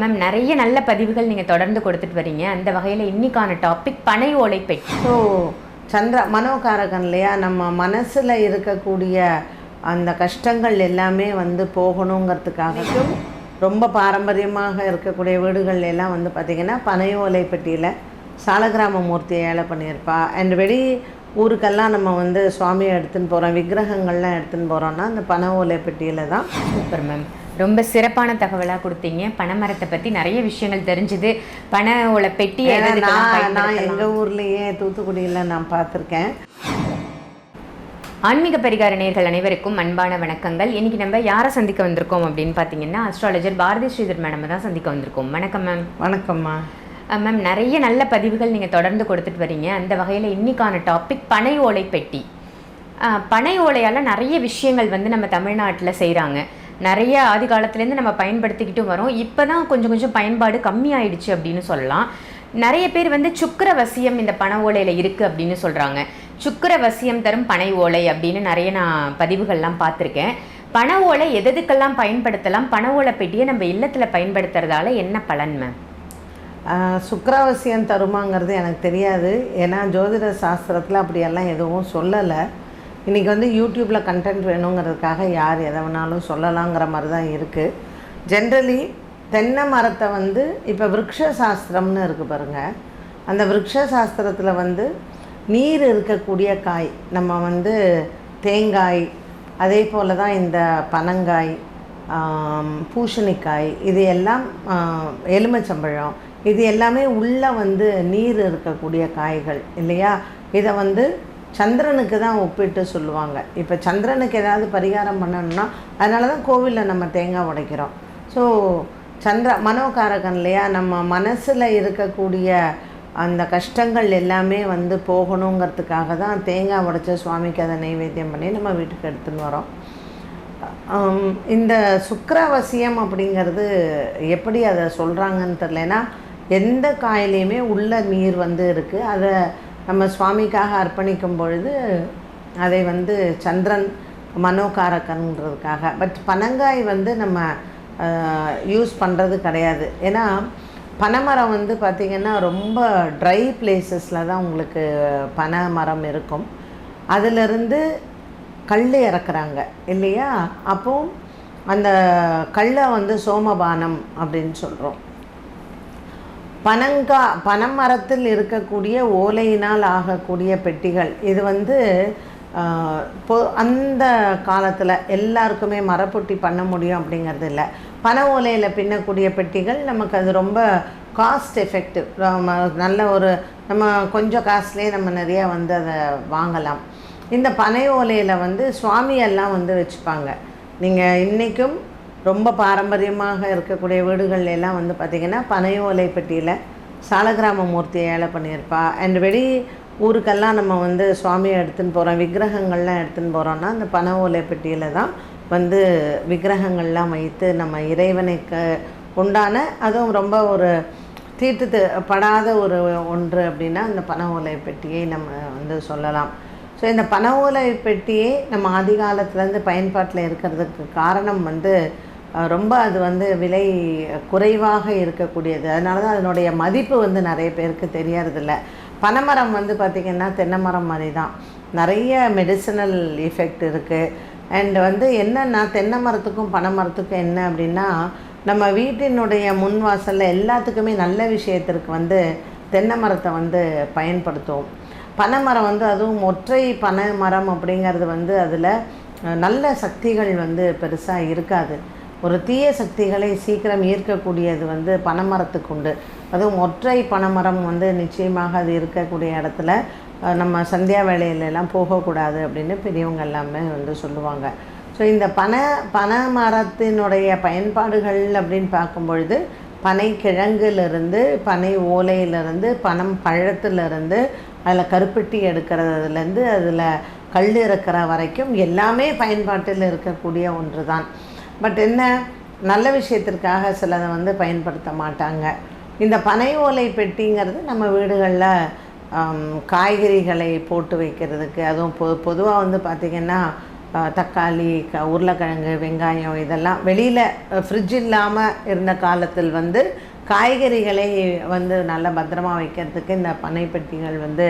Ma'am நிறைய நல்ல பதிவுகள் நீங்கள் தொடர்ந்து கொடுத்துட்டு வரீங்க. அந்த வகையில் இன்னைக்கான டாபிக் பனை ஓலை பெட்டி ஸோ சந்திர மனோகாரகன் இல்லையா? நம்ம மனசில் இருக்கக்கூடிய அந்த கஷ்டங்கள் எல்லாமே வந்து போகணுங்கிறதுக்காகவும் ரொம்ப பாரம்பரியமாக இருக்கக்கூடிய வீடுகள் எல்லாம் வந்து பார்த்திங்கன்னா பனை ஓலை பெட்டியில் சாலகிராம மூர்த்தியை ஏழை பண்ணியிருப்பா. அண்ட் வெளி ஊருக்கெல்லாம் நம்ம வந்து சுவாமியை எடுத்துன்னு போகிறோம் விக்கிரகங்கள்லாம் எடுத்துன்னு போகிறோம்னா அந்த பனை ஓலை பெட்டியில் தான் சூப்பர் மேம் ரொம்ப சிறப்பான தகவலாக கொடுத்தீங்க. பனைமரத்தை பற்றி நிறைய விஷயங்கள் தெரிஞ்சுது. பனை பெட்டி நான்? எங்கள் ஊர்லேயே தூத்துக்குடியில் நான் பார்த்துருக்கேன். ஆன்மீக பரிகார நேர்கள் அனைவருக்கும் அன்பான வணக்கங்கள். இன்னைக்கு நம்ம யாரை சந்திக்க வந்திருக்கோம் அப்படின்னு பார்த்தீங்கன்னா அஸ்ட்ராலஜர் பாரதி ஸ்ரீதர் மேடம் தான் சந்திக்க வந்திருக்கோம். வணக்கம் மேம் வணக்கம்மா. மேம் நிறைய நல்ல பதிவுகள் நீங்கள் தொடர்ந்து கொடுத்துட்டு வரீங்க. அந்த வகையில் இன்னைக்கான டாபிக் பனை ஓலை பெட்டி. பனை ஓலையால் நிறைய விஷயங்கள் வந்து நம்ம தமிழ்நாட்டில் செய்கிறாங்க நிறைய ஆதி காலத்துலேருந்து நம்ம பயன்படுத்திக்கிட்டும் வரோம். இப்போ தான் கொஞ்சம் கொஞ்சம் பயன்பாடு கம்மியாயிடுச்சு அப்படின்னு சொல்லலாம். நிறைய பேர் வந்து சுக்கிர வசியம் இந்த பண ஓலையில் இருக்குது அப்படின்னு சொல்கிறாங்க சுக்கிர வசியம் தரும் பனை ஓலை அப்படின்னு நிறைய நான் பதிவுகள்லாம் பார்த்துருக்கேன். பண ஓலை எதுக்கெல்லாம் பயன்படுத்தலாம்? பண ஓலை பெட்டியை நம்ம இல்லத்தில் பயன்படுத்துறதால என்ன பலன்மை சுக்கரவசியம் தருமாங்கிறது எனக்கு தெரியாது. ஏன்னா ஜோதிட சாஸ்திரத்தில் அப்படியெல்லாம் எதுவும் சொல்லலை. இன்றைக்கி வந்து யூடியூப்பில் கண்டென்ட் வேணுங்கிறதுக்காக யார் எதை வேணாலும் சொல்லலாங்கிற மாதிரி தான் இருக்குது ஜென்ரலி தென்னை மரத்தை வந்து இப்போ விருட்ச சாஸ்திரம்னு இருக்குது பாருங்கள் அந்த விருட்ச சாஸ்திரத்தில் வந்து நீர் இருக்கக்கூடிய காய் நம்ம வந்து தேங்காய் அதே போல் தான் இந்த பனங்காய் பூசணிக்காய் இது எல்லாம் எலுமிச்சம்பழம் இது எல்லாமே உள்ளே வந்து நீர் இருக்கக்கூடிய காய்கள் இல்லையா? இதை வந்து சந்திரனுக்கு தான் ஒப்பிட்டு சொல்லுவாங்க. இப்போ சந்திரனுக்கு ஏதாவது பரிகாரம் பண்ணணும்னா அதனால தான் கோவிலில் நம்ம தேங்காய் உடைக்கிறோம். ஸோ சந்திர மனோகாரகன் இல்லையா நம்ம மனசில் இருக்கக்கூடிய அந்த கஷ்டங்கள் எல்லாமே வந்து போகணுங்கிறதுக்காக தான் தேங்காய் உடைச்ச சுவாமிக்கு அதை நைவேத்தியம் பண்ணி நம்ம வீட்டுக்கு எடுத்துன்னு வரோம். இந்த சுக்கரவசியம் அப்படிங்கிறது எப்படி அதை சொல்கிறாங்கன்னு தெரில எந்த காயிலையுமே உள்ள நீர் வந்து இருக்குது அதை நம்ம சுவாமிக்காக அர்ப்பணிக்கும் பொழுது அதை வந்து சந்திரன் மனோகாரகன்றதுக்காக பட் பனங்காய் வந்து நம்ம யூஸ் பண்ணுறது கிடையாது. ஏன்னா பனைமரம் வந்து பார்த்திங்கன்னா ரொம்ப ட்ரை பிளேசஸில் தான் உங்களுக்கு பனை மரம் இருக்கும். அதிலிருந்து கல் இறக்குறாங்க இல்லையா? அப்போ அந்த கல்லை வந்து சோமபானம் அப்படின்னு சொல்கிறோம் பனங்கா பனைமரத்தில் இருக்கக்கூடிய ஓலையினால் ஆகக்கூடிய பெட்டிகள். இது வந்து பொ அந்த காலத்தில் எல்லாருக்குமே மரப்பொட்டி பண்ண முடியும் அப்படிங்கிறது இல்லை. பனை ஓலையில் பின்னக்கூடிய பெட்டிகள் நமக்கு அது ரொம்ப காஸ்ட் எஃபெக்டிவ் நல்ல ஒரு நம்ம கொஞ்சம் காஸ்ட்லேயே நம்ம நிறையா வந்து அதை வாங்கலாம். இந்த பனை ஓலையில் வந்து சுவாமியெல்லாம் வந்து வச்சுப்பாங்க. நீங்கள் இன்றைக்கும் ரொம்ப பாரம்பரியமாக இருக்கக்கூடிய வீடுகள்ல எல்லாம் வந்து பார்த்திங்கன்னா பனை ஓலை பெட்டியில் சாலகிராம மூர்த்தியை ஏழை பண்ணியிருப்பா. அண்ட் வெளி ஊருக்கெல்லாம் நம்ம வந்து சுவாமியை எடுத்துன்னு போகிறோம் விக்கிரகங்கள்லாம் எடுத்துன்னு போகிறோம்னா அந்த பனை ஓலை பெட்டியில் தான் வந்து விக்கிரகங்கள்லாம் வைத்து நம்ம இறைவனுக்கு உண்டான அதுவும் ரொம்ப ஒரு தீர்த்து படாத ஒரு ஒன்று அப்படின்னா அந்த பனை ஓலை பெட்டியை நம்ம வந்து சொல்லலாம். ஸோ இந்த பனை ஓலை பெட்டியே நம்ம ஆதி காலத்துலேருந்து பயன்பாட்டில் இருக்கிறதுக்கு காரணம் வந்து ரொம்ப அது வந்து விலை குறைவாக இருக்கக்கூடியது. அதனால தான் அதனுடைய மதிப்பு வந்து நிறைய பேருக்கு தெரியறதில்ல பனைமரம் வந்து பார்த்திங்கன்னா தென்னை மரம் மாதிரி தான் நிறைய மெடிசனல் எஃபெக்ட் இருக்குது அண்ட் வந்து என்னென்னா தென்னை மரத்துக்கும் பனை மரத்துக்கும் என்ன அப்படின்னா நம்ம வீட்டினுடைய முன் வாசலில் எல்லாத்துக்குமே நல்ல விஷயத்திற்கு வந்து தென்னை மரத்தை வந்து பயன்படுத்துவோம். பனைமரம் வந்து அதுவும் ஒற்றை பனை மரம் அப்படிங்கிறது வந்து அதில் நல்ல சக்திகள் வந்து பெருசாக இருக்காது. ஒரு தீய சக்திகளை சீக்கிரம் ஈர்க்கக்கூடியது வந்து பனைமரத்துக்கு உண்டு. அதுவும் ஒற்றை பனைமரம் வந்து நிச்சயமாக அது இருக்கக்கூடிய இடத்துல நம்ம சந்தியா வேளையிலெல்லாம் போகக்கூடாது அப்படின்னு பெரியவங்க எல்லாமே வந்து சொல்லுவாங்க. ஸோ இந்த பனை பனை மரத்தினுடைய பயன்பாடுகள் அப்படின்னு பார்க்கும் பொழுது பனை கிழங்குலேருந்து பனை ஓலையிலேருந்து பனம் பழத்துலேருந்து அதில் கருப்பட்டி எடுக்கிறதுலேருந்து அதில் கல் இறக்கிற வரைக்கும் எல்லாமே பயன்பாட்டில் இருக்கக்கூடிய ஒன்று தான் பட் என்ன? நல்ல விஷயத்திற்காக சிலதை வந்து பயன்படுத்த மாட்டாங்க. இந்த பனை ஓலை பெட்டிங்கிறது நம்ம வீடுகளில் காய்கறிகளை போட்டு வைக்கிறதுக்கு அதுவும் பொ பொதுவாக வந்து பார்த்திங்கன்னா தக்காளி க உருளைக்கிழங்கு வெங்காயம் இதெல்லாம் வெளியில் ஃப்ரிட்ஜ் இல்லாமல் இருந்த காலத்தில் வந்து காய்கறிகளை வந்து நல்லா பத்திரமா வைக்கிறதுக்கு இந்த பனைப்பெட்டிகள் வந்து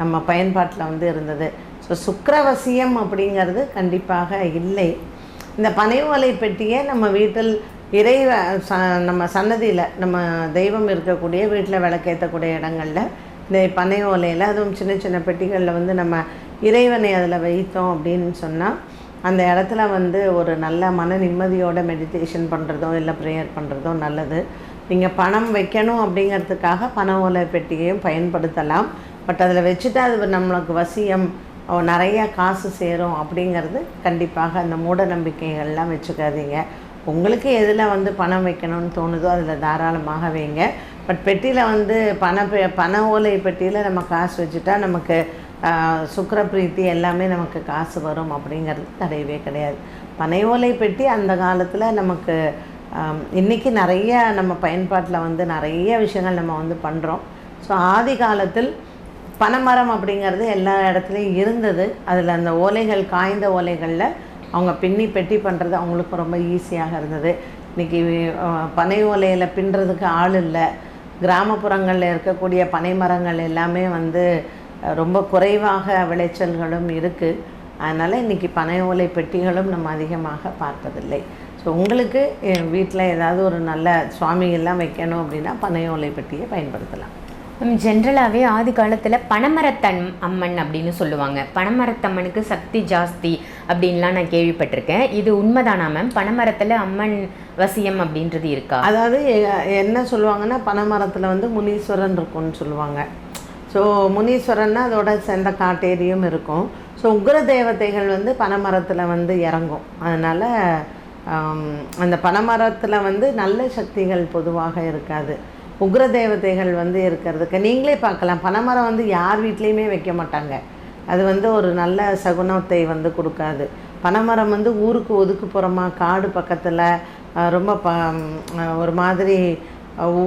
நம்ம பயன்பாட்டில் வந்து இருந்தது. ஸோ சுக்கிரவசியம் அப்படிங்கிறது கண்டிப்பாக இல்லை. இந்த பனை ஓலை பெட்டியை நம்ம வீட்டில் இறை ச நம்ம சன்னதியில் நம்ம தெய்வம் இருக்கக்கூடிய வீட்டில் விளக்கேற்றக்கூடிய இடங்களில் இந்த பனை ஓலையில் அதுவும் சின்ன சின்ன பெட்டிகளில் வந்து நம்ம இறைவனை அதில் வைத்தோம் அப்படின்னு சொன்னால் அந்த இடத்துல வந்து ஒரு நல்ல மன நிம்மதியோட மெடிடேஷன் பண்ணுறதோ இல்லை ப்ரேயர் பண்ணுறதோ நல்லது. நீங்கள் பணம் வைக்கணும் அப்படிங்கிறதுக்காக பண ஓலை பெட்டியையும் பயன்படுத்தலாம். பட் அதில் வச்சுட்டு அது நம்மளுக்கு வசியம் நிறையா காசு சேரும் அப்படிங்கிறது கண்டிப்பாக அந்த மூட நம்பிக்கைகள்லாம் வச்சுக்காதீங்க. உங்களுக்கு எதில் வந்து பணம் வைக்கணும்னு தோணுதோ அதில் தாராளமாக வைங்க. பட் பெட்டியில் வந்து பண பண ஓலை பெட்டியில் நம்ம காசு வச்சுட்டா நமக்கு ஆஹ், சுக்கிர பிரீத்தி எல்லாமே நமக்கு காசு வரும் அப்படிங்கிறது கிடையவே கிடையாது. பனை ஓலை பெட்டி அந்த காலத்தில் நமக்கு இன்றைக்கி இன்னைக்கு நிறைய நம்ம பயன்பாட்டில் வந்து நிறைய விஷயங்கள் நம்ம வந்து பண்ணுறோம் ஸோ ஆதி காலத்தில் பனைமரம் அப்படிங்கிறது எல்லா இடத்துலையும் இருந்தது. அதில் அந்த ஓலைகள் காய்ந்த ஓலைகளில் அவங்க பின்னி பெட்டி பண்ணுறது அவங்களுக்கு ரொம்ப ஈஸியாக இருந்தது. இன்றைக்கி பனை ஓலையில் பின்னுறதுக்கு ஆள் இல்லை. கிராமப்புறங்களில் இருக்கக்கூடிய பனை மரங்கள் எல்லாமே வந்து ரொம்ப குறைவாக விளைச்சல்களும் இருக்குது அதனால் இன்றைக்கி பனை ஓலை பெட்டிகளும் நம்ம அதிகமாக பார்ப்பதில்லை ஸோ உங்களுக்கு வீட்டில் ஏதாவது ஒரு நல்ல சுவாமிகள்லாம் வைக்கணும் அப்படின்னா பனை ஓலை பெட்டியை பயன்படுத்தலாம். மேம் ஜென்ரலாகவே ஆதி காலத்தில் பனைமரத்தன் அம்மன் அப்படின்னு சொல்லுவாங்க. பனைமரத்தம்மனுக்கு சக்தி ஜாஸ்தி அப்படின்லாம் நான் கேள்விப்பட்டிருக்கேன். இது உண்மைதானா மேம் பனைமரத்தில் அம்மன் வசியம் அப்படின்றது இருக்கா? அதாவது என்ன சொல்லுவாங்கன்னா பனைமரத்தில் வந்து முனீஸ்வரன் இருக்கும்னு சொல்லுவாங்க. ஸோ முனீஸ்வரன்னா அதோட சேர்ந்த காட்டேரியும் இருக்கும். ஸோ உக்ர தேவதைகள் வந்து பனைமரத்தில் வந்து இறங்கும். அதனால் அந்த பனைமரத்தில் வந்து நல்ல சக்திகள் பொதுவாக இருக்காது. உக்ர தேவதைகள் வந்து இருக்கிறதுக்கு நீங்களே பார்க்கலாம். பனைமரம் வந்து யார் வீட்லேயுமே வைக்க மாட்டாங்க. அது வந்து ஒரு நல்ல சகுனத்தை வந்து கொடுக்காது. பனைமரம் வந்து ஊருக்கு ஒதுக்குப்புறமாக காடு பக்கத்தில் ரொம்ப ப ஒரு மாதிரி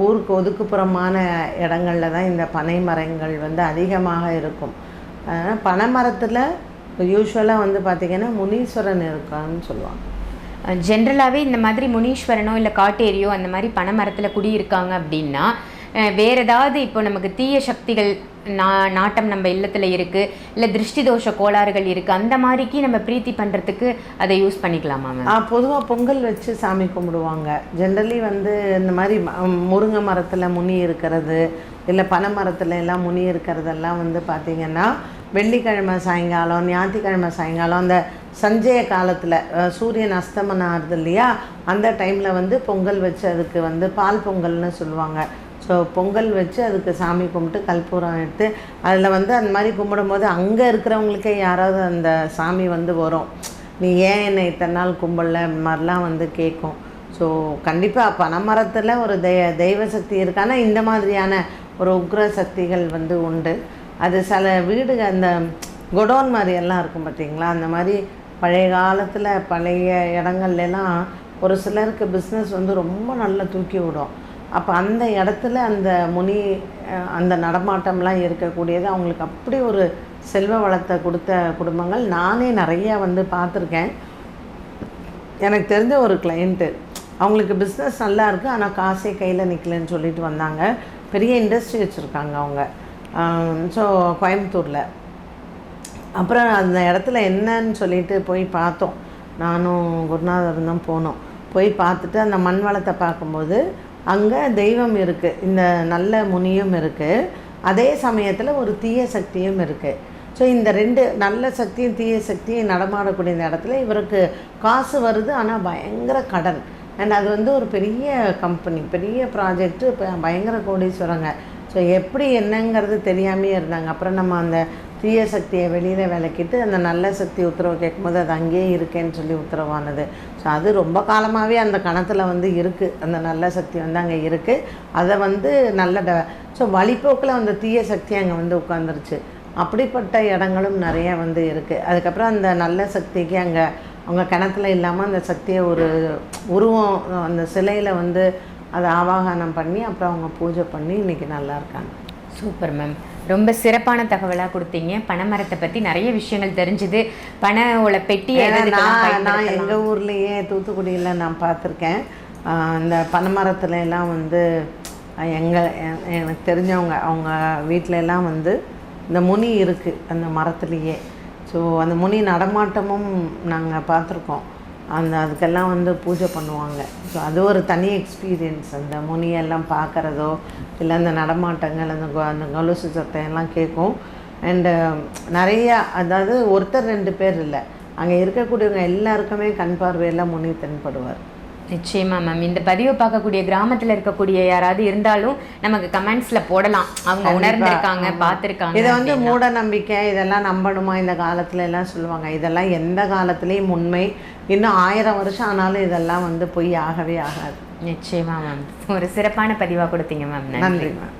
ஊருக்கு ஒதுக்குப்புறமான இடங்கள்ல தான் இந்த பனை மரங்கள் வந்து அதிகமாக இருக்கும். பனைமரத்தில் யூஸ்வலாக வந்து பார்த்திங்கன்னா முனீஸ்வரன் இருக்கான்னு சொல்லுவாங்க. ஜென்ரலாகவே இந்த மாதிரி முனீஸ்வரனோ இல்லை காட்டேரியோ அந்த மாதிரி பனைமரத்தில் குடியிருக்காங்க அப்படின்னா வேறு ஏதாவது இப்போ நமக்கு தீய சக்திகள் நா நாட்டம் நம்ம இல்லத்தில் இருக்குது இல்லை திருஷ்டி தோஷ கோளாறுகள் இருக்குது அந்த மாதிரிக்கு நம்ம பிரீத்தி பண்ணுறதுக்கு அதை யூஸ் பண்ணிக்கலாமா மேம் பொதுவாக பொங்கல் வச்சு சாமி கும்பிடுவாங்க. ஜென்ரலி வந்து இந்த மாதிரி முருங்கை மரத்தில் முனி இருக்கிறது இல்லை பனை மரத்தில் எல்லாம் முனி இருக்கிறதெல்லாம் வந்து பார்த்திங்கன்னா வெள்ளிக்கிழமை சாயங்காலம் ஞாயிற்றுக்கிழமை சாயங்காலம் அந்த சஞ்சய காலத்தில் சூரியன் அஸ்தமனம் ஆகுது இல்லையா? அந்த டைமில் வந்து பொங்கல் வச்சு அதுக்கு வந்து பால் பொங்கல்னு சொல்லுவாங்க. ஸோ பொங்கல் வச்சு அதுக்கு சாமி கும்பிட்டு கற்பூரம் எடுத்து அதில் வந்து அந்த மாதிரி கும்பிடும்போது அங்கே இருக்கிறவங்களுக்கே யாராவது அந்த சாமி வந்து வரும். நீ ஏன் என்னை இத்தனை நாள் கும்பலில் மாதிரிலாம் வந்து கேட்கும். ஸோ கண்டிப்பாக பனைமரத்தில் ஒரு தெய் தெய்வ சக்தி இருக்கானா இந்த மாதிரியான ஒரு உக்ர சக்திகள் வந்து உண்டு. அது சில வீடு அந்த குடோன் மாதிரி எல்லாம் இருக்கும் பார்த்தீங்களா அந்த மாதிரி பழைய காலத்தில் பழைய இடங்கள்லாம் ஒரு சிலருக்கு பிஸ்னஸ் வந்து ரொம்ப நல்லா தூக்கி விடும். அப்போ அந்த இடத்துல அந்த முனி அந்த நடமாட்டம்லாம் இருக்கக்கூடியது அவங்களுக்கு அப்படி ஒரு செல்வ வளத்தை கொடுத்த குடும்பங்கள் நானே நிறையா வந்து பார்த்துருக்கேன். எனக்கு தெரிஞ்ச ஒரு கிளைண்ட்டு அவங்களுக்கு பிஸ்னஸ் நல்லா இருக்குது ஆனால் காசே கையில் நிற்கலன்னு சொல்லிட்டு வந்தாங்க. பெரிய இண்டஸ்ட்ரி வச்சுருக்காங்க அவங்க. ஸோ கோயம்புத்தூரில். அப்புறம் அந்த இடத்துல என்னன்னு சொல்லிட்டு போய் பார்த்தோம். நானும் குருநாதரும் தான் போனோம். போய் பார்த்துட்டு அந்த மண் வளத்தை பார்க்கும்போது அங்கே தெய்வம் இருக்குது இந்த நல்ல முனியும் இருக்குது அதே சமயத்தில் ஒரு தீய சக்தியும் இருக்குது ஸோ இந்த ரெண்டு நல்ல சக்தியும் தீய சக்தியும் நடமாடக்கூடிய இந்த இடத்துல இவருக்கு காசு வருது. ஆனால் பயங்கர கடன். அண்ட் அது வந்து ஒரு பெரிய கம்பெனி பெரிய ப்ராஜெக்ட்டு பயங்கர கோடீஸ்வரங்க. ஸோ எப்படி என்னங்கிறது தெரியாமையே இருந்தாங்க. அப்புறம் நம்ம அந்த தீய சக்தியை வெளியில் விளக்கிட்டு அந்த நல்ல சக்தி உத்தரவு கேட்கும்போது அது அங்கேயே இருக்கேன்னு சொல்லி உத்தரவானது. ஸோ அது ரொம்ப காலமாகவே அந்த கணத்தில் வந்து இருக்குது அந்த நல்ல சக்தி வந்து அங்கே இருக்குது அதை வந்து நல்ல ட ஸோ வழிப்போக்கில் அந்த தீய சக்தி அங்கே வந்து உட்காந்துருச்சு அப்படிப்பட்ட இடங்களும் நிறைய வந்து இருக்குது அதுக்கப்புறம் அந்த நல்ல சக்திக்கு அங்கே அவங்க கிணத்துல இல்லாமல் அந்த சக்தியை ஒரு உருவம் அந்த சிலையில் வந்து அதை ஆவாகனம் பண்ணி அப்புறம் அவங்க பூஜை பண்ணி இன்றைக்கி நல்லா இருக்காங்க. Super ma'am. ரொம்ப சிறப்பான தகவலா கொடுத்தீங்க. பனைமரத்தை பத்தி நிறைய விஷயங்கள் தெரிஞ்சுது. பனை ஓலை பெட்டி நான் நான்? எங்கள் ஊர்லேயே தூத்துக்குடியில் நான் பார்த்துருக்கேன். இந்த பனைமரத்துல எல்லாம் வந்து எங்கள் எனக்கு தெரிஞ்சவங்க அவங்க வீட்ல எல்லாம் வந்து இந்த முனி இருக்குது அந்த மரத்துலேயே. ஸோ அந்த முனி நடமாட்டமும் நாங்கள் பார்த்துருக்கோம். அந்த அதுக்கெல்லாம் வந்து பூஜை பண்ணுவாங்க. ஸோ அது ஒரு தனி எக்ஸ்பீரியன்ஸ் அந்த முனியெல்லாம் பார்க்குறதோ இல்லை அந்த நடமாட்டங்கள் அந்த அந்த கொலுசு சத்தம் எல்லாம் கேட்கும் அண்டு um, நிறையா அதாவது ஒருத்தர் ரெண்டு பேர் இல்லை. அங்கே இருக்கக்கூடியவங்க எல்லாருக்குமே கண் பார்வையெல்லாம் முனி தென்படுவார். நிச்சயமா மேம் இந்த பதிவை பார்க்கக்கூடிய கிராமத்துல இருக்கக்கூடிய யாராவது இருந்தாலும் நமக்கு கமெண்ட்ஸ்ல போடலாம். அவங்க உணர்ந்திருக்காங்க பார்த்திருக்காங்க இதை வந்து மூட நம்பிக்கை இதெல்லாம் நம்பணுமா? இந்த காலத்துல எல்லாம் சொல்லுவாங்க. இதெல்லாம் எந்த காலத்துலேயும் உண்மை. இன்னும் ஆயிரம் வருஷம் ஆனாலும் இதெல்லாம் வந்து பொய் ஆகவே ஆகாது. நிச்சயமா மேம் ஒரு சிறப்பான பதிவா கொடுத்தீங்க மேம் நன்றி மேம்